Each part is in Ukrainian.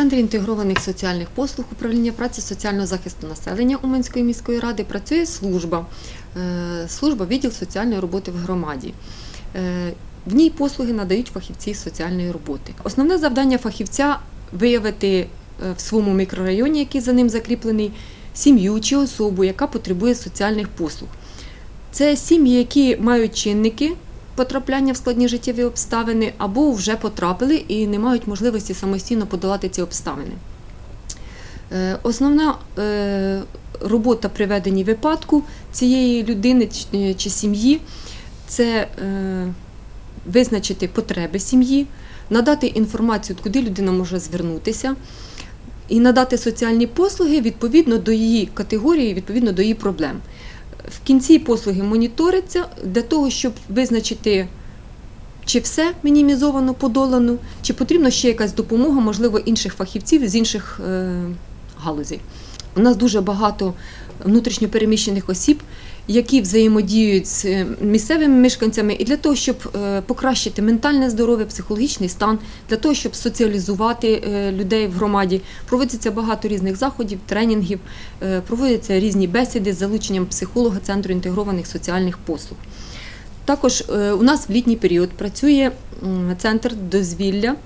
Центр інтегрованих соціальних послуг управління праці соціального захисту населення Уманської міської ради працює служба, е, служба відділ соціальної роботи в громаді. Е, В ній послуги надають фахівці соціальної роботи. Основне завдання фахівця виявити е, в своєму мікрорайоні, який за ним закріплений, сім'ю чи особу, яка потребує соціальних послуг. Це сім'ї, які мають чинники потрапляння в складні життєві обставини, або вже потрапили і не мають можливості самостійно подолати ці обставини. Е, Основна е, робота при веденні випадку цієї людини е, чи сім'ї це е, визначити потреби сім'ї, надати інформацію, куди людина може звернутися, і надати соціальні послуги відповідно до її категорії, відповідно до її проблем. В кінці послуги моніториться для того, щоб визначити, чи все мінімізовано, подолано, чи потрібна ще якась допомога, можливо, інших фахівців з інших е, галузей. У нас дуже багато внутрішньопереміщених осіб, які взаємодіють з е, місцевими мешканцями, і для того, щоб е, покращити ментальне здоров'я, психологічний стан, для того, щоб соціалізувати е, людей в громаді, проводиться багато різних заходів, тренінгів, проводяться різні бесіди з залученням психолога Центру інтегрованих соціальних послуг. Також у нас в літній період працює центр дозвілля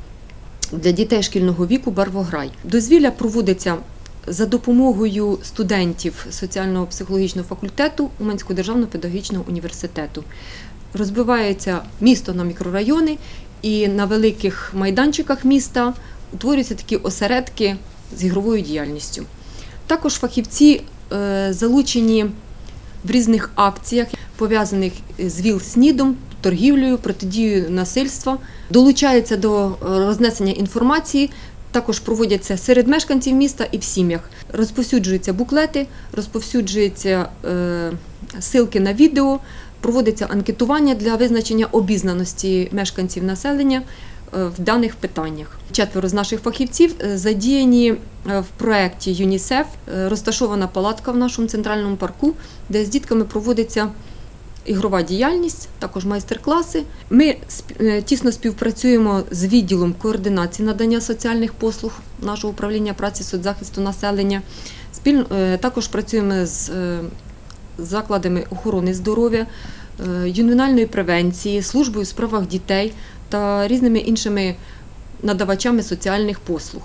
для дітей шкільного віку Барвограй. Дозвілля проводиться за допомогою студентів соціального психологічного факультету Уманського державного педагогічного університету. Розбивається місто на мікрорайони, і на великих майданчиках міста утворюються такі осередки з ігровою діяльністю. Також фахівці е, залучені в різних акціях, пов'язаних з ВІЛ-СНІДом, торгівлею, протидією насильства, долучаються до е, рознесення інформації. Також проводяться серед мешканців міста і в сім'ях. Розповсюджуються буклети, розповсюджуються е, силки на відео, проводиться анкетування для визначення обізнаності мешканців населення е, в даних питаннях. Четверо з наших фахівців е, задіяні в проєкті ЮНІСЕФ. Розташована палатка в нашому центральному парку, де з дітками проводиться ігрова діяльність, також майстер-класи. Ми е, тісно співпрацюємо з відділом координації надання соціальних послуг нашого управління праці соцзахисту населення. Е, також працюємо з е, закладами охорони здоров'я, ювенальної превенції, службою у справах дітей та різними іншими надавачами соціальних послуг.